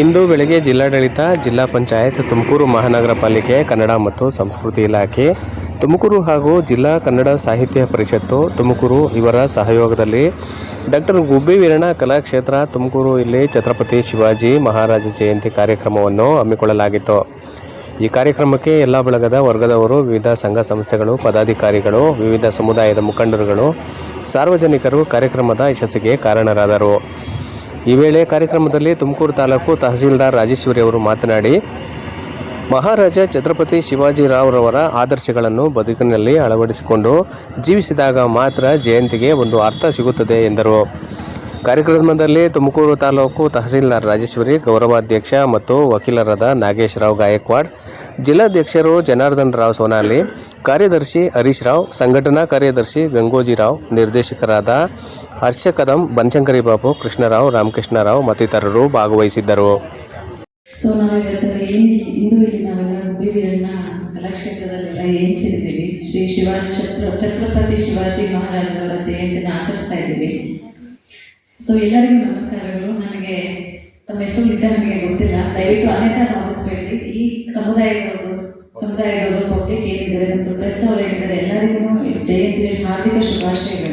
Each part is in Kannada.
ಇಂದು ಬೆಳಗ್ಗೆ ಜಿಲ್ಲಾಡಳಿತ, ಜಿಲ್ಲಾ ಪಂಚಾಯತ್, ತುಮಕೂರು ಮಹಾನಗರ ಪಾಲಿಕೆ, ಕನ್ನಡ ಮತ್ತು ಸಂಸ್ಕೃತಿ ಇಲಾಖೆ, ತುಮಕೂರು ಹಾಗೂ ಜಿಲ್ಲಾ ಕನ್ನಡ ಸಾಹಿತ್ಯ ಪರಿಷತ್ತು, ತುಮಕೂರು ಇವರ ಸಹಯೋಗದಲ್ಲಿ ಡಾಕ್ಟರ್ ಗುಬ್ಬಿ ವೀರಣ್ಣ ಕಲಾಕ್ಷೇತ್ರ, ತುಮಕೂರು ಇಲ್ಲಿ ಛತ್ರಪತಿ ಶಿವಾಜಿ ಮಹಾರಾಜ ಜಯಂತಿ ಕಾರ್ಯಕ್ರಮವನ್ನು ಹಮ್ಮಿಕೊಳ್ಳಲಾಗಿತ್ತು. ಈ ಕಾರ್ಯಕ್ರಮಕ್ಕೆ ಎಲ್ಲ ಬಳಗದ ವರ್ಗದವರು, ವಿವಿಧ ಸಂಘ ಸಂಸ್ಥೆಗಳು, ಪದಾಧಿಕಾರಿಗಳು, ವಿವಿಧ ಸಮುದಾಯದ ಮುಖಂಡರುಗಳು, ಸಾರ್ವಜನಿಕರು ಕಾರ್ಯಕ್ರಮದ ಯಶಸ್ಸಿಗೆ ಕಾರಣರಾದರು. ಈ ವೇಳೆ ಕಾರ್ಯಕ್ರಮದಲ್ಲಿ ತುಮಕೂರು ತಾಲೂಕು ತಹಸೀಲ್ದಾರ್ ರಾಜೇಶ್ವರಿ ಅವರು ಮಾತನಾಡಿ, ಮಹಾರಾಜ ಛತ್ರಪತಿ ಶಿವಾಜಿರಾವ್ರವರ ಆದರ್ಶಗಳನ್ನು ಬದುಕಿನಲ್ಲಿ ಅಳವಡಿಸಿಕೊಂಡು ಜೀವಿಸಿದಾಗ ಮಾತ್ರ ಜಯಂತಿಗೆ ಒಂದು ಅರ್ಥ ಸಿಗುತ್ತದೆ ಎಂದರು. ಕಾರ್ಯಕ್ರಮದಲ್ಲಿ ತುಮಕೂರು ತಾಲೂಕು ತಹಸೀಲ್ದಾರ್ ರಾಜೇಶ್ವರಿ, ಗೌರವಾಧ್ಯಕ್ಷ ಮತ್ತು ವಕೀಲರಾದ ನಾಗೇಶ್ ರಾವ್ ಗಾಯಕ್ವಾಡ್, ಜಿಲ್ಲಾಧ್ಯಕ್ಷರು ಜನಾರ್ದನ್ ರಾವ್ ಸೋನಾಲಿ, ಕಾರ್ಯದರ್ಶಿ ಹರೀಶ್ ರಾವ್, ಸಂಘಟನಾ ಕಾರ್ಯದರ್ಶಿ ಗಂಗೋಜಿರಾವ್ ನಿರ್ದೇಶಕರಾದ ಹರ್ಷ ಕದಂ ಬನಶಂಕರಿ ಬಾಬು ಕೃಷ್ಣರಾವ್, ರಾಮಕೃಷ್ಣರಾವ್ ಮತ್ತಿತರರು ಭಾಗವಹಿಸಿದ್ದರು. ಸೊ ನಾವಿವತ್ತು ಏನು ಇಂದು ಇಲ್ಲಿ ನಾವೆಲ್ಲ ವೀರಣ್ಣ ಕಲಾಕ್ಷೇತ್ರದಲ್ಲೆಲ್ಲ ಏನು ಶ್ರೀ ಶಿವಾಜಿ ಛತ್ರ ಛತ್ರಪತಿ ಶಿವಾಜಿ ಮಹಾರಾಜರವರ ಜಯಂತಿನ ಆಚರಿಸ್ತಾ ಇದ್ದೀವಿ. ಸೊ ಎಲ್ಲರಿಗೂ ನಮಸ್ಕಾರಗಳು. ನನಗೆ ತಮ್ಮ ಹೆಸರು ನಿಜ ನನಗೆ ಗೊತ್ತಿಲ್ಲ. ದಯವಿಟ್ಟು ಅನೇಕ ಭಾವಿಸ್ಬೇಡಿ. ಈ ಸಮುದಾಯದವರು ಸಮುದಾಯದವರು ಪಬ್ಲಿಕ್ ಏನಿದ್ದಾರೆ ಮತ್ತು ಪ್ರೆಸ್ ಅವರು ಏನಿದ್ದಾರೆ, ಎಲ್ಲರಿಗೂ ಜಯಂತಿಯಲ್ಲಿ ಹಾರ್ದಿಕ ಶುಭಾಶಯಗಳು.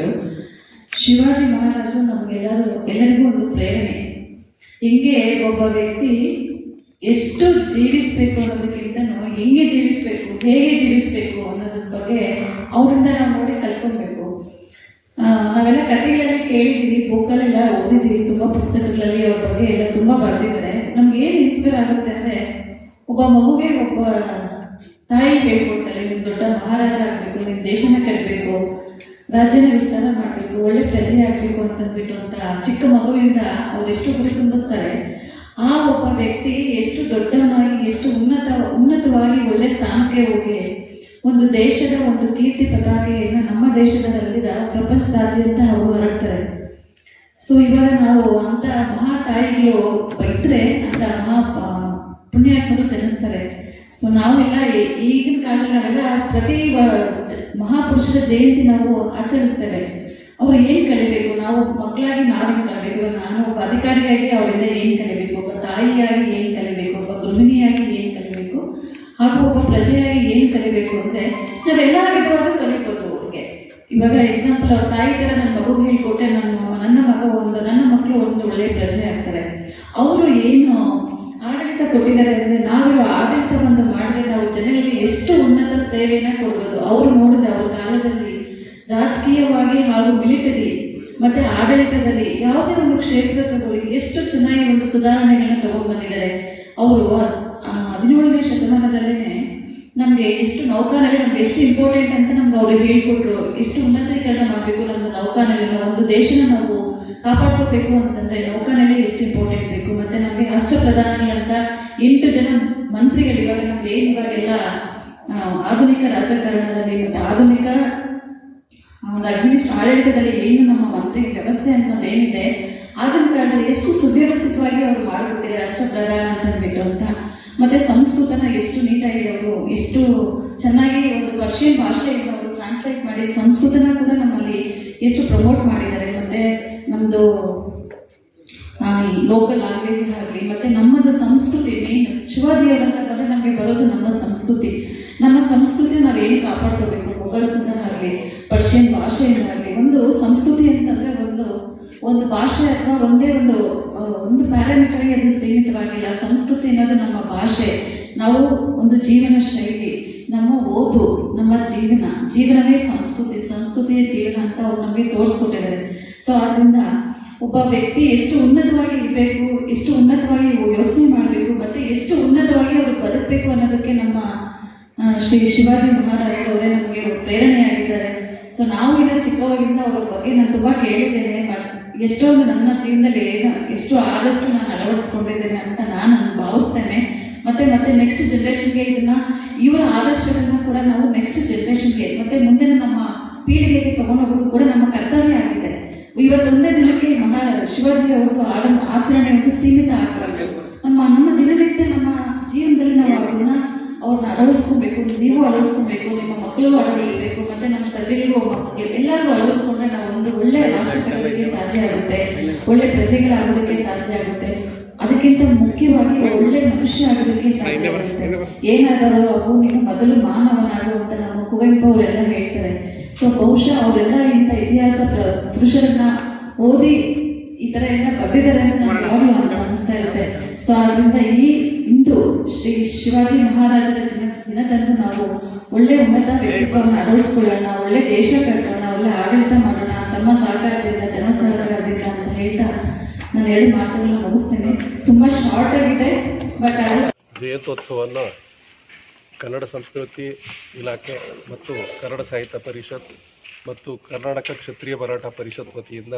ಶಿವಾಜಿ ಮಹಾರಾಜರು ನಮಗೆಲ್ಲರೂ ಎಲ್ಲರಿಗೂ ಒಂದು ಪ್ರೇರಣೆ. ಹಿಂಗೆ ಒಬ್ಬ ವ್ಯಕ್ತಿ ಎಷ್ಟು ಜೀವಿಸ್ಬೇಕು ಅನ್ನೋದಕ್ಕಿಂತನೂ ಹೆಂಗೆ ಜೀವಿಸಬೇಕು, ಹೇಗೆ ಜೀವಿಸಬೇಕು ಅನ್ನೋದ್ರ ಬಗ್ಗೆ ಅವರಿಂದ ನಾವು ನೋಡಿ ಕಲ್ತ್ಕೊಬೇಕು. ನಾವೆಲ್ಲ ಕಥೆಗಳಲ್ಲಿ ಕೇಳಿದ್ದೀವಿ, ಬುಕ್ಕಲ್ಲೆಲ್ಲ ಓದಿದ್ದೀವಿ, ತುಂಬ ಪುಸ್ತಕಗಳಲ್ಲಿ ಅವ್ರ ಬಗ್ಗೆ ಎಲ್ಲ ತುಂಬ ಬರೆದಿದ್ದಾರೆ. ನಮ್ಗೆ ಏನು ಇನ್ಸ್ಪೈರ್ ಆಗುತ್ತೆ ಅಂದರೆ, ಒಬ್ಬ ಮಗುಗೆ ಒಬ್ಬ ತಾಯಿ ಹೇಳ್ಕೊಡ್ತಾಳೆ ನೀನು ದೊಡ್ಡ ಮಹಾರಾಜ ಆಗಬೇಕು ನಿಮ್ಮ ದೇಶನ ಕಟ್ಟಬೇಕು ರಾಜ್ಯನ ವಿಸ್ತಾರ ಮಾಡಬೇಕು, ಒಳ್ಳೆ ಪ್ರಜೆ ಆಗಬೇಕು ಅಂತಂದ್ಬಿಟ್ಟು ಅಂತ ಚಿಕ್ಕ ಮಗುವಿಂದ ಅವ್ರು ಎಷ್ಟು ಗುರಿ ತುಂಬಿಸ್ತಾರೆ, ಆ ಒಬ್ಬ ವ್ಯಕ್ತಿ ಎಷ್ಟು ದೊಡ್ಡವನಾಗಿ, ಎಷ್ಟು ಉನ್ನತ, ಉನ್ನತವಾಗಿ ಒಳ್ಳೆ ಸ್ಥಾನಕ್ಕೆ ಹೋಗಿ ಒಂದು ದೇಶದ ಒಂದು ಕೀರ್ತಿ ಪತಾಕೆಯನ್ನು ನಮ್ಮ ದೇಶದ ದೇಶದಲ್ಲಿದ ಪ್ರಪಂಚದಾದ್ಯಂತ ಅವರು ಹೊರಡ್ತಾರೆ. ಸೊ ಇವಾಗ ನಾವು ಅಂತ ಮಹಾ ತಾಯಿಗಳು ಇದ್ರೆ ಅಂತ ಮಹಾ ಪುಣ್ಯಾತ್ಮರು ಜನಿಸ್ತಾರೆ. ಸೊ ನಾವೆಲ್ಲ ಈಗಿನ ಕಾಲದಲ್ಲಿ ನಾವೆಲ್ಲ ಪ್ರತಿ ಮಹಾಪುರುಷರ ಜಯಂತಿ ನಾವು ಆಚರಿಸ್ತೇವೆ. ಅವ್ರು ಏನು ಕಲಿಬೇಕು? ನಾವು ಮಕ್ಕಳಾಗಿ ನಾವೇನು ಕಲಿಬೇಕು? ನಾನು ಒಬ್ಬ ಅಧಿಕಾರಿಯಾಗಿ ಅವರಿಂದ ಏನು ಕಲಿಬೇಕು? ಒಬ್ಬ ತಾಯಿಯಾಗಿ ಏನು ಕಲಿಬೇಕು? ಒಬ್ಬ ಗೃಹಿಣಿಯಾಗಿ ಏನು ಕಲಿಬೇಕು? ಹಾಗೂ ಒಬ್ಬ ಪ್ರಜೆಯಾಗಿ ಏನು ಕಲಿಬೇಕು ಅಂದರೆ ನಾವೆಲ್ಲ ವಿಧವಾಗೂ ಕಲಿಬೋದು ಅವ್ರಿಗೆ. ಇವಾಗ ಎಕ್ಸಾಂಪಲ್ ಅವ್ರ ತಾಯಿ ಥರ ನನ್ನ ಮಗುಗೆ ಹೇಳಿಕೊಟ್ಟೆ, ನನ್ನ ನನ್ನ ಮಗ ಒಂದು, ನನ್ನ ಮಕ್ಕಳು ಒಂದು ಒಳ್ಳೆಯ ಪ್ರಜೆ ಆಗ್ತಾರೆ. ಅವರು ಏನು ಕೊಟ್ಟಿದ್ದಾರೆ ಅಂದರೆ ನಾವಿರೋ ಆಡಳಿತವನ್ನು ಮಾಡಿದ್ರೆ ನಾವು ಜನರಿಗೆ ಎಷ್ಟು ಉನ್ನತ ಸೇವೆಯನ್ನು ಕೊಡ್ಬೋದು? ಅವರು ನೋಡಿದ್ರೆ ಅವ್ರ ಕಾಲದಲ್ಲಿ ರಾಜಕೀಯವಾಗಿ ಹಾಗೂ ಮಿಲಿಟರಿ ಮತ್ತೆ ಆಡಳಿತದಲ್ಲಿ ಯಾವುದೇ ಒಂದು ಕ್ಷೇತ್ರ ತಗೊಳ್ಳಿ ಎಷ್ಟು ಚೆನ್ನಾಗಿ ಒಂದು ಸುಧಾರಣೆಗಳನ್ನ ತಗೊಂಡು ಬಂದಿದ್ದಾರೆ ಅವರು ಹದಿನೇಳನೇ ಶತಮಾನದಲ್ಲೇ ನಮಗೆ ಎಷ್ಟು ನೌಕಾನಲ್ಲಿ ನಮ್ಗೆ ಎಷ್ಟು ಇಂಪಾರ್ಟೆಂಟ್ ಅಂತ ನಮ್ಗೆ ಅವ್ರಿಗೆ ಹೇಳ್ಕೊಟ್ರು. ಎಷ್ಟು ಉನ್ನತೀಕರಣ ಮಾಡಬೇಕು ನಮ್ಮ ನೌಕಾನಲ್ಲಿ ಒಂದು ದೇಶನ ನಾವು ಕಾಪಾಡ್ಕೋಬೇಕು ಅಂತಂದ್ರೆ ನೌಕಾನಲ್ಲಿ ಎಷ್ಟು ಇಂಪಾರ್ಟೆಂಟ್ ಬೇಕು? ಮತ್ತೆ ನಮಗೆ ಅಷ್ಟು ಪ್ರಧಾನಿಗಳಂತ ಎಂಟು ಜನ ಮಂತ್ರಿಗಳು ಇವಾಗ ನಮ್ದು ಏನು ಇವಾಗೆಲ್ಲ ಆಧುನಿಕ ರಾಜಕಾರಣದಲ್ಲಿ ಮತ್ತು ಆಧುನಿಕ ಒಂದು ಅಡ್ಮಿನಿಸ್ಟ್ ಆಡಳಿತದಲ್ಲಿ ಏನು ನಮ್ಮ ಮಂತ್ರಿ ವ್ಯವಸ್ಥೆ ಅನ್ನೋದು ಏನಿದೆ ಆಗಿನ ಕಾಲದಲ್ಲಿ ಎಷ್ಟು ಸುವ್ಯವಸ್ಥಿತವಾಗಿ ಅವರು ಮಾಡಿಬಿಟ್ಟಿದ್ದಾರೆ ಅಷ್ಟು ಪ್ರಧಾನ ಅಂತ ಅಂದ್ಬಿಟ್ಟು ಅಂತ. ಮತ್ತೆ ಸಂಸ್ಕೃತನ ಎಷ್ಟು ನೀಟಾಗಿ ಅವರು, ಎಷ್ಟು ಚೆನ್ನಾಗಿ ಒಂದು ಪರ್ಷಿಯನ್ ಭಾಷೆಯನ್ನು ಅವರು ಟ್ರಾನ್ಸ್ಲೇಟ್ ಮಾಡಿ ಸಂಸ್ಕೃತನ ಕೂಡ ನಮ್ಮಲ್ಲಿ ಎಷ್ಟು ಪ್ರಮೋಟ್ ಮಾಡಿದ್ದಾರೆ. ಮತ್ತೆ ನಮ್ಮದು ಲೋಕಲ್ ಲ್ಯಾಂಗ್ವೇಜ್ ಆಗಲಿ ಮತ್ತೆ ನಮ್ಮದು ಸಂಸ್ಕೃತಿ ಮೇನ್ ಶಿವಾಜಿಯವರಂತ ಬಂದರೆ ನಮಗೆ ಬರೋದು ನಮ್ಮ ಸಂಸ್ಕೃತಿ. ನಮ್ಮ ಸಂಸ್ಕೃತಿ ನಾವು ಏನು ಕಾಪಾಡ್ಕೋಬೇಕು? ಆಗಲಿ, ಪರ್ಷಿಯನ್ ಆಗಲಿ, ಒಂದು ಸಂಸ್ಕೃತಿ ಅಂತಂದರೆ ಒಂದು ಒಂದು ಭಾಷೆ ಅಥವಾ ಒಂದೇ ಒಂದು ಒಂದು ಪ್ಯಾರಾಮೀಟರ್ಗೆ ಅದು ಸೀಮಿತವಾಗಿಲ್ಲ. ಸಂಸ್ಕೃತಿ ಅನ್ನೋದು ನಮ್ಮ ಭಾಷೆ. ನಾವು ಒಂದು ಜೀವನ ಶೈಲಿ, ನಮ್ಮ ಓದು, ನಮ್ಮ ಜೀವನ. ಜೀವನವೇ ಸಂಸ್ಕೃತಿ. ಸಂಸ್ಕೃತಿಯ ಜೀವನ ಅಂತ ಅವ್ರು ನಮಗೆ ತೋರಿಸ್ಕೊಟ್ಟಿದ್ದಾರೆ. ಸೊ ಆದ್ದರಿಂದ ಒಬ್ಬ ವ್ಯಕ್ತಿ ಎಷ್ಟು ಉನ್ನತವಾಗಿ ಇರಬೇಕು, ಎಷ್ಟು ಉನ್ನತವಾಗಿ ಯೋಚನೆ ಮಾಡಬೇಕು, ಮತ್ತೆ ಎಷ್ಟು ಉನ್ನತವಾಗಿ ಅವರು ಬದುಕಬೇಕು ಅನ್ನೋದಕ್ಕೆ ನಮ್ಮ ಶ್ರೀ ಶಿವಾಜಿ ಮಹಾರಾಜರವರೇ ನಮಗೆ ಪ್ರೇರಣೆಯಾಗಿದ್ದಾರೆ. ಸೊ ನಾವು ಈಗ ಚಿಕ್ಕವಾಗಿಂದ ಅವರ ಬಗ್ಗೆ ನಾನು ತುಂಬ ಕೇಳಿದ್ದೇನೆ ಎಷ್ಟೊಂದು ನನ್ನ ಜೀವನದಲ್ಲಿ ಏನು ಎಷ್ಟು ಆದಷ್ಟು ನಾನು ಅಳವಡಿಸ್ಕೊಂಡಿದ್ದೇನೆ ಅಂತ ನಾನು ಭಾವಿಸ್ತೇನೆ. ಮತ್ತೆ ಮತ್ತೆ ನೆಕ್ಸ್ಟ್ ಜನ್ರೇಷನ್ಗೆ ಇದನ್ನ, ಇವರ ಆದರ್ಶಗಳನ್ನ ಕೂಡ ನಾವು ನೆಕ್ಸ್ಟ್ ಜನ್ರೇಷನ್ಗೆ ಮತ್ತೆ ಮುಂದಿನ ನಮ್ಮ ಪೀಳಿಗೆಗೆ ತಗೊಂಡೋಗೋದು ಕೂಡ ನಮ್ಮ ಕರ್ತವ್ಯ ಆಗಿದೆ. ಇವತ್ತೊಂದೇ ದಿನಕ್ಕೆ ಮಹಾ ಶಿವಾಜಿ ಅವ್ರದ್ದು ಆಡ ಆಚರಣೆ ಒಂದು ಸೀಮಿತ ಆಗಬಾರ್ದು ನಮ್ಮ ನಮ್ಮ ದಿನನಿತ್ಯ ನಮ್ಮ ಜೀವನದಲ್ಲಿ ನಾವು ಅವ್ರನ್ನ ಅವ್ರನ್ನ ಅಳವಡಿಸ್ಕೊಬೇಕು, ನೀವು ಅಳವಡಿಸ್ಕೊಬೇಕು, ನಿಮ್ಮ ಮಕ್ಕಳು ಅಳವಡಿಸ್ಬೇಕು, ಮತ್ತೆ ನಮ್ಮ ಪ್ರಜೆಗಳಿಗೂ ಮಕ್ಕಳಿಗೆ ಎಲ್ಲರಿಗೂ ಅಳವಡಿಸ್ಕೊಂಡ್ರೆ ನಾವು ಒಂದು ಒಳ್ಳೆ ರಾಷ್ಟ್ರಕ್ಕೆ ಸಾಧ್ಯ ಆಗುತ್ತೆ, ಒಳ್ಳೆ ಪ್ರಜೆಗಳಾಗೋದಕ್ಕೆ ಸಾಧ್ಯ ಆಗುತ್ತೆ. ಅದಕ್ಕಿಂತ ಮುಖ್ಯವಾಗಿ ಒಳ್ಳೆ ಮನುಷ್ಯ ಆಗೋದಕ್ಕೆ ಸಾಧ್ಯ ಆಗುತ್ತೆ. ಏನಾದರೂ ಅವು ನೀವು ಮೊದಲು ಮಾನವನಾಗುವಂತ ನಮ್ಮ ಕುವೆಂಪು ಅವರೆಲ್ಲ ಹೇಳ್ತಾರೆ. ಸೊ ಬಹುಶಃ ಅವರೆಲ್ಲ ಇಂಥ ಇತಿಹಾಸ ಪ್ರ- ಪುರುಷರನ್ನ ಓದಿ ಈ ತರ ಎಲ್ಲ ಬರ್ತಿದ್ದಾರೆ ಅಂತ ನನಗೆ ಯಾವಾಗಲೂ ಅಂತ ಅನಿಸ್ತಾ ಇರುತ್ತೆ. ಸೊ ಆದ್ರಿಂದ ಈ ಇಂದು ಶ್ರೀ ಶಿವಾಜಿ ಮಹಾರಾಜರ ಜನ ದಿನದಂದು ನಾವು ಒಳ್ಳೆ ಉನ್ನತ ವ್ಯಕ್ತಿತ್ವವನ್ನು ಅಳವಡಿಸ್ಕೊಳ್ಳೋಣ, ಒಳ್ಳೆ ದೇಶ ಕಟ್ಟೋಣ ಒಳ್ಳೆ ಆಡಳಿತ ಮಾಡೋಣ, ತಮ್ಮ ಸಹಕಾರದಿಂದ ಜನ ಸಹಕಾರದಿಂದ ಅಂತ ಹೇಳ್ತಾ ನಾನು ಎರಡು ಮಾತುಗಳನ್ನ ಮುಗಿಸ್ತೇನೆ. ತುಂಬಾ ಶಾರ್ಟ್ ಆಗಿದೆ ಬಟ್ ಜಯಂತ್ಯೋತ್ಸವವನ್ನು ಕನ್ನಡ ಸಂಸ್ಕೃತಿ ಇಲಾಖೆ ಮತ್ತು ಕನ್ನಡ ಸಾಹಿತ್ಯ ಪರಿಷತ್ ಮತ್ತು ಕರ್ನಾಟಕ ಕ್ಷತ್ರಿಯ ಮರಾಠ ಪರಿಷತ್ ವತಿಯಿಂದ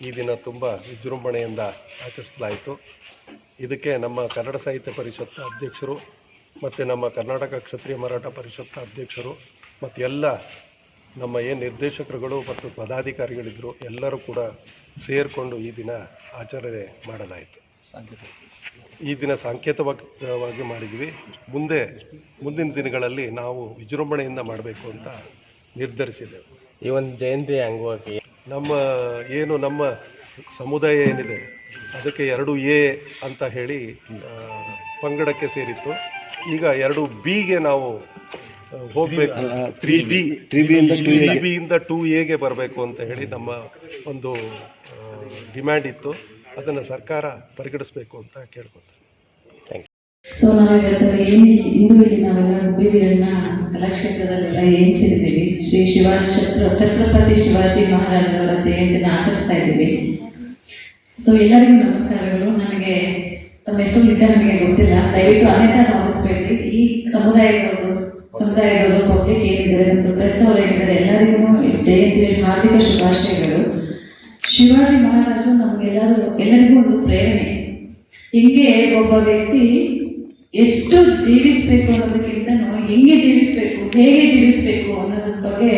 ಈ ದಿನ ತುಂಬ ವಿಜೃಂಭಣೆಯಿಂದ ಆಚರಿಸಲಾಯಿತು. ಇದಕ್ಕೆ ನಮ್ಮ ಕನ್ನಡ ಸಾಹಿತ್ಯ ಪರಿಷತ್ ಅಧ್ಯಕ್ಷರು ಮತ್ತು ನಮ್ಮ ಕರ್ನಾಟಕ ಕ್ಷತ್ರಿಯ ಮರಾಠ ಪರಿಷತ್ ಅಧ್ಯಕ್ಷರು ಮತ್ತು ಎಲ್ಲ ನಮ್ಮ ಏನು ನಿರ್ದೇಶಕರುಗಳು ಮತ್ತು ಪದಾಧಿಕಾರಿಗಳಿದ್ದರು ಎಲ್ಲರೂ ಕೂಡ ಸೇರಿಕೊಂಡು ಈ ದಿನ ಆಚರಣೆ ಮಾಡಲಾಯಿತು. ಈ ದಿನ ಸಾಂಕೇತವಾಗಿ ಮಾಡಿದ್ವಿ. ಮುಂದೆ ಮುಂದಿನ ದಿನಗಳಲ್ಲಿ ನಾವು ವಿಜೃಂಭಣೆಯಿಂದ ಮಾಡಬೇಕು ಅಂತ ನಿರ್ಧರಿಸಿದೆ ಈ ಒಂದು ಜಯಂತಿ ಅಂಗವಾಗಿ ನಮ್ಮ ಏನು ನಮ್ಮ ಸಮುದಾಯ ಏನಿದೆ ಅದಕ್ಕೆ ಎರಡು ಎ ಅಂತ ಹೇಳಿ ಪಂಗಡಕ್ಕೆ ಸೇರಿತ್ತು. ಈಗ ಎರಡು ಬಿಗೆ ನಾವು ಹೋಗಬೇಕು. ತ್ರೀ ಬಿ ತ್ರೀ ಬಿ ಇಂದ ಟೂ ಎಗೆ ಬರಬೇಕು ಅಂತ ಹೇಳಿ ನಮ್ಮ ಒಂದು ಡಿಮ್ಯಾಂಡ್ ಇತ್ತು. ಅದನ್ನು ಸರ್ಕಾರ ಪರಿಗಣಿಸಬೇಕು ಅಂತ ಕೇಳ್ಕೊತಾರೆ ಸೊ ನಾವಿವತ್ತು ಏನು ಇಂದು ಇಲ್ಲಿ ನಾವೆಲ್ಲ ಹುಬ್ಬಿವೀರಣ್ಣ ಕಲಾಕ್ಷೇತ್ರದಲ್ಲೆಲ್ಲ ಏನ್ ಸೇರಿದ್ದೀವಿ? ಶ್ರೀ ಶಿವಾಜಿ ಛತ್ರ ಛತ್ರಪತಿ ಶಿವಾಜಿ ಮಹಾರಾಜರವರ ಜಯಂತಿನ ಆಚರಿಸ್ತಾ ಇದ್ದೀವಿ. ಸೊ ಎಲ್ಲರಿಗೂ ನಮಸ್ಕಾರಗಳು. ನನಗೆ ತಮ್ಮ ಹೆಸರು ನಿಜ ನನಗೆ ಗೊತ್ತಿಲ್ಲ. ದಯವಿಟ್ಟು ಅನೇಕ ಗಮನಿಸಬೇಡಿ. ಈ ಸಮುದಾಯದವರು ಸಮುದಾಯದವರು ಪಬ್ಲಿಕ್ ಏನಿದ್ದಾರೆ ನಮ್ಮದು ಪ್ರೆಸ್ ಅವರು ಏನಿದ್ದಾರೆ ಎಲ್ಲರಿಗೂ ಜಯಂತಿಯಲ್ಲಿ ಹಾರ್ದಿಕ ಶುಭಾಶಯಗಳು. ಶಿವಾಜಿ ಮಹಾರಾಜರು ನಮಗೆಲ್ಲರೂ ಎಲ್ಲರಿಗೂ ಒಂದು ಪ್ರೇರಣೆ. ಹಿಂಗೆ ಒಬ್ಬ ವ್ಯಕ್ತಿ ಎಷ್ಟು ಜೀವಿಸ್ಬೇಕು ಅನ್ನೋದಕ್ಕಿಂತನೂ ಹೆಂಗೆ ಜೀವಿಸ್ಬೇಕು, ಹೇಗೆ ಜೀವಿಸ್ಬೇಕು ಅನ್ನೋದ್ರ ಬಗ್ಗೆ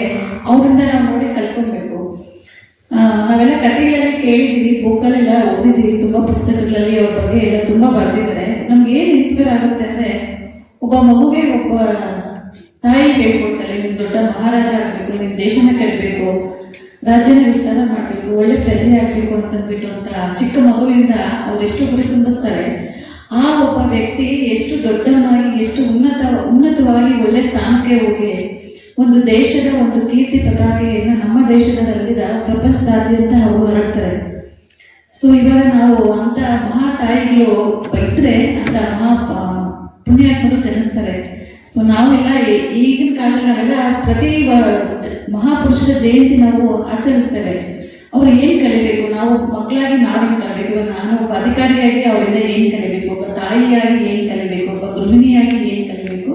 ಅವರಿಂದ ನಾವು ನೋಡಿ ಕಲ್ತ್ಕೊಬೇಕು. ನಾವೆಲ್ಲ ಕಥೆಗಳೆಲ್ಲ ಕೇಳಿದೀವಿ ಬುಕ್ಕಲ್ಲೆಲ್ಲ ಓದಿದ್ದೀವಿ, ತುಂಬಾ ಪುಸ್ತಕಗಳಲ್ಲಿ ಅವ್ರ ಬಗ್ಗೆ ಎಲ್ಲ ತುಂಬಾ ಬರೆದಿದ್ದಾರೆ. ನಮ್ಗೆ ಏನು ಇನ್ಸ್ಪೈರ್ ಆಗುತ್ತೆ ಅಂದ್ರೆ ಒಬ್ಬ ಮಗುಗೆ ಒಬ್ಬ ತಾಯಿ ಹೇಳ್ಕೊಡ್ತಾಳೆ, ನಿಮ್ ದೊಡ್ಡ ಮಹಾರಾಜ ಆಗಬೇಕು, ನಿಮ್ ದೇಶನ ಕಟ್ಟಬೇಕು ರಾಜ್ಯನ ವಿಸ್ತಾರ ಮಾಡಬೇಕು, ಒಳ್ಳೆ ಪ್ರಜೆ ಆಗಬೇಕು ಅಂತ ಅಂದ್ಬಿಟ್ಟು ಅಂತ ಚಿಕ್ಕ ಮಗುವಿಂದ ಅವ್ರು ಎಷ್ಟು ಗುರಿ ತುಂಬಿಸ್ತಾರೆ, ಆ ಒಬ್ಬ ವ್ಯಕ್ತಿ ಎಷ್ಟು ದೊಡ್ಡವನಾಗಿ, ಎಷ್ಟು ಉನ್ನತ, ಉನ್ನತವಾಗಿ ಒಳ್ಳೆ ಸ್ಥಾನಕ್ಕೆ ಹೋಗಿ ಒಂದು ದೇಶದ ಒಂದು ಕೀರ್ತಿ ಪತಾಕೆಯನ್ನು ನಮ್ಮ ದೇಶದಲ್ಲಿದ ಪ್ರಪಂಚದಾದ್ಯಂತ ಅವರು ಹೊರಡ್ತಾರೆ. ಸೊ ಇವಾಗ ನಾವು ಅಂತ ಮಹಾ ತಾಯಿಗಳು ಇದ್ರೆ ಅಂತ ಮಹಾ ಪುಣ್ಯಾತ್ಮರು ಜನಿಸ್ತಾರೆ. ಸೊ ನಾವೆಲ್ಲ ಈಗಿನ ಕಾಲದಲ್ಲಿ ನಾವೆಲ್ಲ ಪ್ರತಿ ಮಹಾಪುರುಷರ ಜಯಂತಿ ನಾವು ಆಚರಿಸ್ತೇವೆ. ಅವ್ರು ಏನ್ ಕಲಿಬೇಕು? ನಾವು ಮಕ್ಕಳಾಗಿ ನಾವೇನ್ ಕಲಿಬೇಕು, ನಾನು ಒಬ್ಬ ಅಧಿಕಾರಿಯಾಗಿ ಅವರಿಂದ ಏನ್ ಕಲಿಬೇಕು? ಒಬ್ಬ ತಾಯಿಯಾಗಿ ಏನ್ ಕಲಿಬೇಕು? ಒಬ್ಬ ಗೃಹಿಣಿಯಾಗಿ ಏನ್ ಕಲಿಬೇಕು?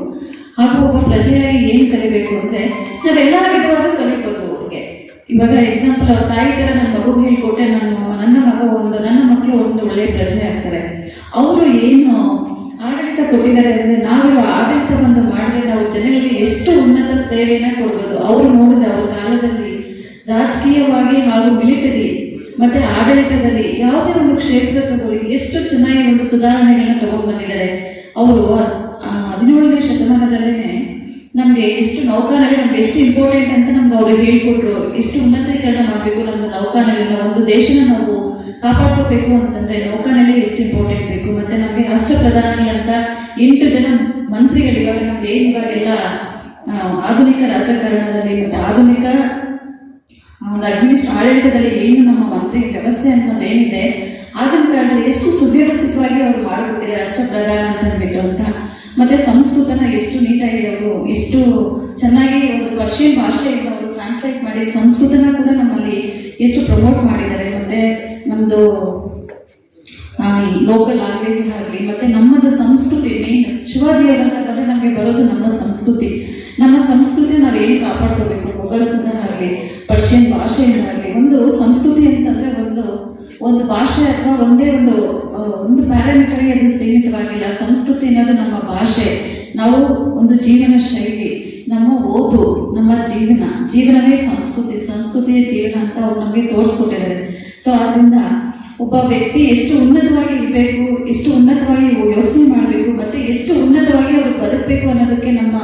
ಹಾಗೂ ಒಬ್ಬ ಪ್ರಜೆಯಾಗಿ ಏನ್ ಕಲಿಬೇಕು ಅಂದ್ರೆ ನಾವೆಲ್ಲ ವಿಧವಾದ ಕಲಿಬೋದು ಅವ್ರಿಗೆ. ಇವಾಗ ಎಕ್ಸಾಂಪಲ್ ಅವ್ರ ತಾಯಿ ಥರ ನನ್ನ ಮಗುಗೆ ಹೇಳಿಕೊಟ್ಟೆ, ನನ್ನ ನನ್ನ ಮಗ ಒಂದು, ನನ್ನ ಮಕ್ಕಳು ಒಂದು ಒಳ್ಳೆ ಪ್ರಜೆ ಆಗ್ತಾರೆ. ಅವರು ಏನು ಕೊಟ್ಟಿದ್ದಾರೆ ಅಂದ್ರೆ ನಾವಿರುವ ಆಡಳಿತವನ್ನು ಮಾಡಿದ್ರೆ ನಾವು ಜನಗಳಿಗೆ ಎಷ್ಟು ಉನ್ನತ ಸೇವೆಯನ್ನ ಕೊಡ್ಬೋದು, ಅವ್ರು ನೋಡಿದ್ರೆ ಅವ್ರ ಕಾಲದಲ್ಲಿ ರಾಜಕೀಯವಾಗಿ ಹಾಗೂ ಮಿಲಿಟರಿ ಮತ್ತೆ ಆಡಳಿತದಲ್ಲಿ ಯಾವುದೇ ಒಂದು ಕ್ಷೇತ್ರ ತಗೊಳ್ಳಿ, ಎಷ್ಟು ಚೆನ್ನಾಗಿ ಒಂದು ಸುಧಾರಣೆಗಳನ್ನ ತಗೊಂಡ್ ಬಂದಿದ್ದಾರೆ. ಅವರು ಹದಿನೇಳನೇ ಶತಮಾನದಲ್ಲೇನೆ ನಮ್ಗೆ ಎಷ್ಟು ನೌಕಾನೆಲೆ ನಮ್ಗೆ ಎಷ್ಟು ಇಂಪಾರ್ಟೆಂಟ್ ಅಂತ ನಮ್ಗೆ ಅವ್ರಿಗೆ ಹೇಳ್ಕೊಟ್ರು, ಎಷ್ಟು ಉನ್ನತೀಕರಣ ಮಾಡಬೇಕು ನಮ್ದು ನೌಕಾನೆಲೆನ ಒಂದು ದೇಶನ ನಾವು ಕಾಪಾಡ್ಕೋಬೇಕು ಅಂತಂದ್ರೆ ನೌಕಾನಲ್ಲಿ ಎಷ್ಟು ಇಂಪಾರ್ಟೆಂಟ್ ಬೇಕು. ಮತ್ತೆ ನಮ್ಗೆ ಅಷ್ಟ ಪ್ರಧಾನಿಗಳಂತ ಎಂಟು ಜನ ಮಂತ್ರಿಗಳು ಇವಾಗ ನಮ್ದು ಏನು ಇವಾಗೆಲ್ಲ ಆಧುನಿಕ ರಾಜಕಾರಣದಲ್ಲಿ ಮತ್ತೆ ಆಧುನಿಕ ಒಂದು ಅಡ್ಮಿನಿಸ್ಟ್ ಆಡಳಿತದಲ್ಲಿ ಏನು ನಮ್ಮ ಮಂತ್ರಿ ವ್ಯವಸ್ಥೆ ಅನ್ನೋದೇನಿದೆ ಆಗಿನ ಕಾಲದಲ್ಲಿ ಎಷ್ಟು ಸುವ್ಯವಸ್ಥಿತವಾಗಿ ಅವರು ಮಾಡುತ್ತಿದ್ದಾರೆ ಅಷ್ಟ ಪ್ರಧಾನ ಅಂತ ಹೇಳ್ಬಿಟ್ಟು ಅಂತ ಮತ್ತೆ ಸಂಸ್ಕೃತನ ಎಷ್ಟು ನೀಟಾಗಿ ಅವರು ಎಷ್ಟು ಚೆನ್ನಾಗಿ ಒಂದು ಭಾಷೆಯನ್ನು ಅವರು ಟ್ರಾನ್ಸ್ಲೇಟ್ ಮಾಡಿ ಸಂಸ್ಕೃತನ ಕೂಡ ನಮ್ಮಲ್ಲಿ ಎಷ್ಟು ಪ್ರಮೋಟ್ ಮಾಡಿದ್ದಾರೆ. ಮತ್ತೆ ನಮ್ದು ಲೋಕಲ್ ಲ್ಯಾಂಗ್ವೇಜ್ ಆಗಲಿ, ಮತ್ತೆ ನಮ್ಮದು ಸಂಸ್ಕೃತಿ ಮೇನ್ ಶಿವಾಜಿ ಅವರಂತಂದ್ರೆ ನಮಗೆ ಬರೋದು ನಮ್ಮ ಸಂಸ್ಕೃತಿ. ನಮ್ಮ ಸಂಸ್ಕೃತಿ ನಾವು ಏನು ಕಾಪಾಡ್ಕೋಬೇಕು? ಮೊಘಲ್ಸನ್ನಾಗಲಿ ಪರ್ಷಿಯನ್ ಭಾಷೆಯನ್ನಾಗಲಿ ಒಂದು ಸಂಸ್ಕೃತಿ ಅಂತಂದ್ರೆ ಒಂದು ಒಂದು ಭಾಷೆ ಅಥವಾ ಒಂದೇ ಒಂದು ಒಂದು ಪ್ಯಾರಾಮೀಟರ್ಗೆ ಅದು ಸೀಮಿತವಾಗಿಲ್ಲ. ಸಂಸ್ಕೃತಿ ಅನ್ನೋದು ನಮ್ಮ ಭಾಷೆ. ನಾವು ಒಂದು ಜೀವನ ಶೈಲಿ. ನಮ್ಮ ಓದು, ನಮ್ಮ ಜೀವನ, ಜೀವನವೇ ಸಂಸ್ಕೃತಿ, ಸಂಸ್ಕೃತಿಯ ಜೀವನ ಅಂತ ಅವ್ರು ನಮಗೆ ತೋರಿಸ್ಕೊಟ್ಟಿದ್ದಾರೆ. ಸೊ ಆದ್ರಿಂದ ಒಬ್ಬ ವ್ಯಕ್ತಿ ಎಷ್ಟು ಉನ್ನತವಾಗಿ ಇರಬೇಕು, ಎಷ್ಟು ಉನ್ನತವಾಗಿ ಯೋಚನೆ ಮಾಡಬೇಕು, ಮತ್ತೆ ಎಷ್ಟು ಉನ್ನತವಾಗಿ ಅವರು ಬದುಕಬೇಕು ಅನ್ನೋದಕ್ಕೆ ನಮ್ಮ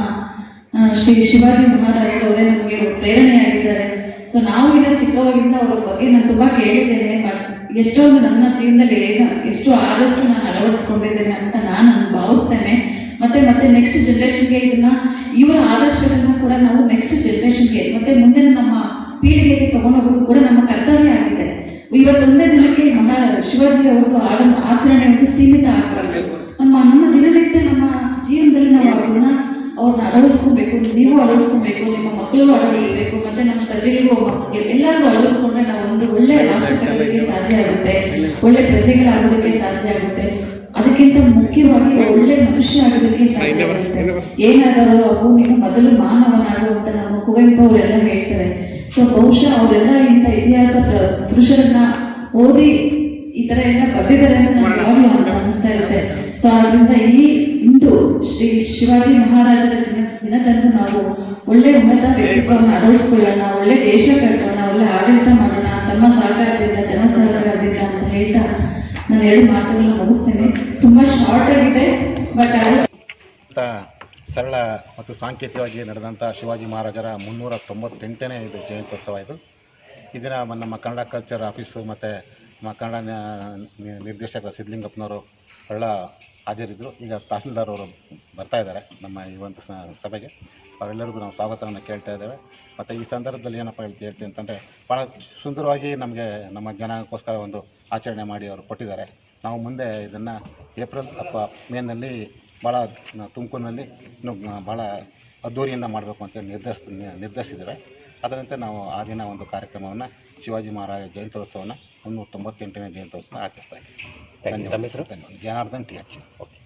ಶ್ರೀ ಶಿವಾಜಿ ಮಹಾರಾಜರವರೇ ನಮಗೆ ಪ್ರೇರಣೆಯಾಗಿದ್ದಾರೆ. ಸೊ ನಾವು ಈಗ ಚಿಕ್ಕವಾಗಿಂದ ಅವರ ಬಗ್ಗೆ ನಾನು ತುಂಬಾ ಕೇಳಿದ್ದೇನೆ, ಬಟ್ ಎಷ್ಟೊಂದು ನನ್ನ ಜೀವನದಲ್ಲಿ ಎಷ್ಟು ಆದಷ್ಟು ನಾನು ಅಳವಡಿಸ್ಕೊಂಡಿದ್ದೇನೆ ಅಂತ ನಾನು ಭಾವಿಸ್ತೇನೆ. ಮತ್ತೆ ಮತ್ತೆ ನೆಕ್ಸ್ಟ್ ಜನ್ರೇಷನ್ಗೆ ಇದನ್ನ ಇವರ ಆದರ್ಶಗಳನ್ನ ಕೂಡ ನಾವು ನೆಕ್ಸ್ಟ್ ಜನ್ರೇಷನ್ಗೆ ಮತ್ತೆ ಮುಂದಿನ ನಮ್ಮ ಪೀಳಿಗೆಗೆ ತಗೊಂಡೋಗೋದು ಕೂಡ ನಮ್ಮ ಕರ್ತವ್ಯ ಆಗಿದೆ. ಇವತ್ತೊಂದೇ ದಿನಕ್ಕೆ ನಮ್ಮ ಶಿವಾಜಿ ಅವ್ರದ್ದು ಆಡ ಆಚರಣೆ ಒಂದು ಸೀಮಿತ ಆಗಬಾರ್ದು. ನಮ್ಮ ನಮ್ಮ ದಿನನಿತ್ಯ ನಮ್ಮ ಜೀವನದಲ್ಲಿ ನಾವು ಅವ್ರನ್ನ ಅವ್ರನ್ನ ಅಳವಡಿಸ್ಕೊಬೇಕು ನೀವು ಅಳವಡಿಸ್ಕೊಬೇಕು ನಿಮ್ಮ ಮಕ್ಕಳು ಅಳವಡಿಸ್ಬೇಕು ಮತ್ತೆ ನಮ್ಮ ಪ್ರಜೆಗಳಿಗೂ ಮಕ್ಕಳಿಗೆ ಎಲ್ಲರಿಗೂ ಅಳವಡಿಸ್ಕೊಂಡ್ರೆ ನಾವು ಒಂದು ಒಳ್ಳೆ ರಾಷ್ಟ್ರಗಳಿಗೆ ಸಾಧ್ಯ ಆಗುತ್ತೆ. ಒಳ್ಳೆ ಪ್ರಜೆಗಳಾಗೋದಕ್ಕೆ ಸಾಧ್ಯ ಆಗುತ್ತೆ. ಅದಕ್ಕಿಂತ ಮುಖ್ಯವಾಗಿ ಒಳ್ಳೆ ಮನುಷ್ಯ ಆಗೋದಕ್ಕೆ ಸಾಧ್ಯ ಆಗುತ್ತೆ. ಏನಾದರೂ ಅವು ನೀನು ಮೊದಲು ಮಾನವನಾಗು ಅಂತ ನಮ್ಮ ಕುವೆಂಪು ಅವರೆಲ್ಲ ಹೇಳ್ತಾರೆ. ಸೊ ಬಹುಶಃ ಅವರೆಲ್ಲ ಇಂಥ ಇತಿಹಾಸ ಪುರುಷರನ್ನ ಓದಿ ಈ ತರ ಎಲ್ಲ ಬರ್ತಿದ್ದಾರೆ ಅಂತ ನನಗೆ ಯಾವಾಗಲೂ ಅಂತ ಅನಿಸ್ತಾ ಇರುತ್ತೆ. ಸೊ ಅದರಿಂದ ಈ ಇಂದು ಶ್ರೀ ಶಿವಾಜಿ ಮಹಾರಾಜರ ಜನ ದಿನದಂದು ನಾವು ಒಳ್ಳೆ ಉನ್ನತ ವ್ಯಕ್ತಿತ್ವವನ್ನು ಅಳವಡಿಸ್ಕೊಳ್ಳೋಣ ಒಳ್ಳೆ ದೇಶ ಕಟ್ಟೋಣ ಒಳ್ಳೆ ಆಡಳಿತ ಮಾಡೋಣ ತಮ್ಮ ಸಹಕಾರದಿಂದ ಜನ ಸಹಕಾರದಿಂದ ಅಂತ ಹೇಳ್ತಾ ನಾನು ಎರಡು ಮಾತುಗಳನ್ನ ಮುಗಿಸ್ತೇನೆ. ತುಂಬಾ ಶಾರ್ಟ್ ಆಗಿದೆ ಬಟ್ ಸರಳ ಮತ್ತು ಸಾಂಕೇತಿಕವಾಗಿ ನಡೆದಂಥ ಶಿವಾಜಿ ಮಹಾರಾಜರ ಮುನ್ನೂರ ತೊಂಬತ್ತೆಂಟನೇ ಇದು ಜಯಂತ್ಯೋತ್ಸವ ಇದು. ಇದನ್ನು ನಮ್ಮ ಕನ್ನಡ ಕಲ್ಚರ್ ಆಫೀಸು ಮತ್ತು ಕನ್ನಡ ನಿರ್ದೇಶಕ ಸಿದ್ಧಲಿಂಗಪ್ಪನವರು ಒಳ್ಳ ಹಾಜರಿದ್ದರು. ಈಗ ತಹಸೀಲ್ದಾರ್ ಅವರು ಬರ್ತಾ ಇದ್ದಾರೆ ನಮ್ಮ ಈ ಒಂದು ಸಭೆಗೆ. ಅವರೆಲ್ಲರಿಗೂ ನಾವು ಸ್ವಾಗತವನ್ನು ಕೇಳ್ತಾ ಇದ್ದೇವೆ. ಮತ್ತು ಈ ಸಂದರ್ಭದಲ್ಲಿ ಏನಪ್ಪ ಹೇಳ್ತಿ ಹೇಳ್ತೀನಿ ಅಂತಂದರೆ ಭಾಳ ಸುಂದರವಾಗಿ ನಮಗೆ ನಮ್ಮ ಜನಕ್ಕೋಸ್ಕರ ಒಂದು ಆಚರಣೆ ಮಾಡಿ ಅವರು ಕೊಟ್ಟಿದ್ದಾರೆ. ನಾವು ಮುಂದೆ ಇದನ್ನು ಏಪ್ರಿಲ್ ಅಥವಾ ಮೇನಲ್ಲಿ ಭಾಳ ತುಮಕೂರಿನಲ್ಲಿ ಇನ್ನೂ ಭಾಳ ಅದ್ದೂರಿಯಿಂದ ಮಾಡಬೇಕು ಅಂತೇಳಿ ನಿರ್ಧರಿಸ್ ನಿರ್ಧರಿಸಿದ್ದೇವೆ. ಅದರಂತೆ ನಾವು ಆ ದಿನ ಒಂದು ಕಾರ್ಯಕ್ರಮವನ್ನು ಶಿವಾಜಿ ಮಹಾರಾಜ ಜಯಂತ್ಯೋತ್ಸವನ ಮುನ್ನೂರ ತೊಂಬತ್ತೆಂಟನೇ ಜಯಂತ್ಯೋತ್ಸವ ಆಚರಿಸ್ತಾ ಇದ್ದೀವಿ? ಧನ್ಯವಾದ. Janardhan T H. ಓಕೆ